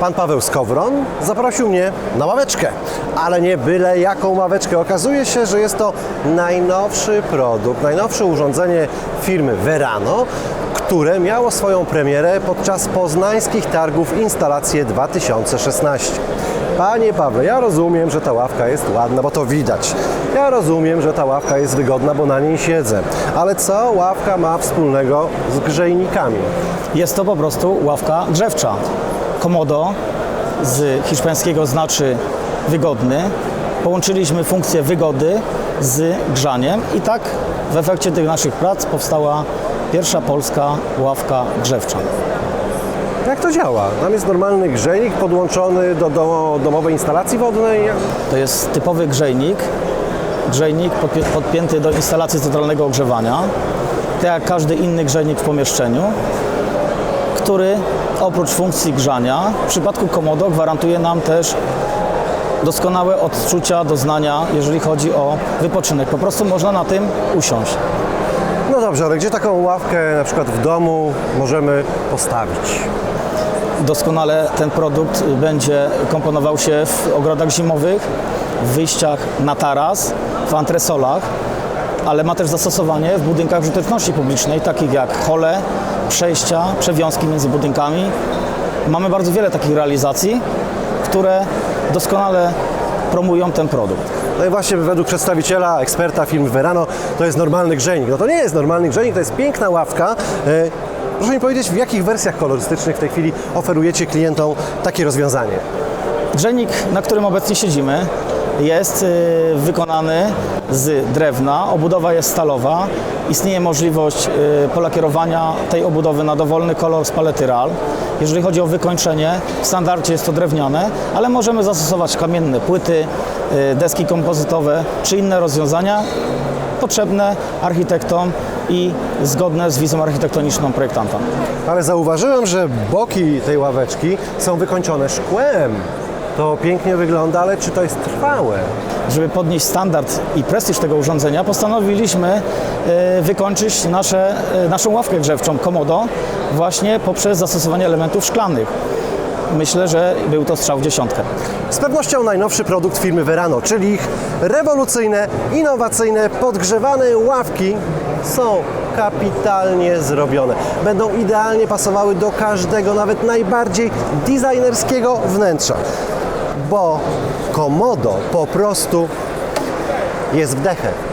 Pan Paweł Skowron zaprosił mnie na ławeczkę, ale nie byle jaką ławeczkę. Okazuje się, że jest to najnowszy produkt, najnowsze urządzenie firmy Verano, które miało swoją premierę podczas poznańskich targów Instalacje 2016. Panie Pawle, ja rozumiem, że ta ławka jest ładna, bo to widać. Ja rozumiem, że ta ławka jest wygodna, bo na niej siedzę. Ale co ławka ma wspólnego z grzejnikami? Jest to po prostu ławka drzewcza. Komodo z hiszpańskiego znaczy wygodny. Połączyliśmy funkcję wygody z grzaniem i tak w efekcie tych naszych prac powstała pierwsza polska ławka drzewcza. Jak to działa? Tam jest normalny grzejnik podłączony do, do domowej instalacji wodnej. To jest typowy grzejnik, grzejnik podpi- podpięty do instalacji centralnego ogrzewania, tak jak każdy inny grzejnik w pomieszczeniu, który oprócz funkcji grzania w przypadku Komodo gwarantuje nam też doskonałe odczucia, doznania, jeżeli chodzi o wypoczynek. Po prostu można na tym usiąść. No dobrze, ale gdzie taką ławkę na przykład w domu możemy postawić? Doskonale ten produkt będzie komponował się w ogrodach zimowych, w wyjściach na taras, w antresolach, ale ma też zastosowanie w budynkach użyteczności publicznej, takich jak hole, przejścia, przewiązki między budynkami. Mamy bardzo wiele takich realizacji, które doskonale promują ten produkt. No i właśnie według przedstawiciela, eksperta firmy Verano, to jest normalny grzejnik. No to nie jest normalny grzejnik, to jest piękna ławka. E, Proszę mi powiedzieć, w jakich wersjach kolorystycznych w tej chwili oferujecie klientom takie rozwiązanie? Grzejnik, na którym obecnie siedzimy, jest y, wykonany z drewna. Obudowa jest stalowa. Istnieje możliwość y, polakierowania tej obudowy na dowolny kolor z palety RAL. Jeżeli chodzi o wykończenie, w standardzie jest to drewniane, ale możemy zastosować kamienne płyty, y, deski kompozytowe czy inne rozwiązania potrzebne architektom i zgodne z wizją architektoniczną projektanta. Ale zauważyłem, że boki tej ławeczki są wykończone szkłem. To pięknie wygląda, ale czy to jest trwałe? Żeby podnieść standard i prestiż tego urządzenia, postanowiliśmy e, wykończyć nasze, e, naszą ławkę grzewczą Komodo właśnie poprzez zastosowanie elementów szklanych. Myślę, że był to strzał w dziesiątkę. Z pewnością najnowszy produkt firmy Verano, czyli ich rewolucyjne, innowacyjne, podgrzewane ławki są kapitalnie zrobione. Będą idealnie pasowały do każdego, nawet najbardziej designerskiego wnętrza. Bo Komodo po prostu jest wdechem.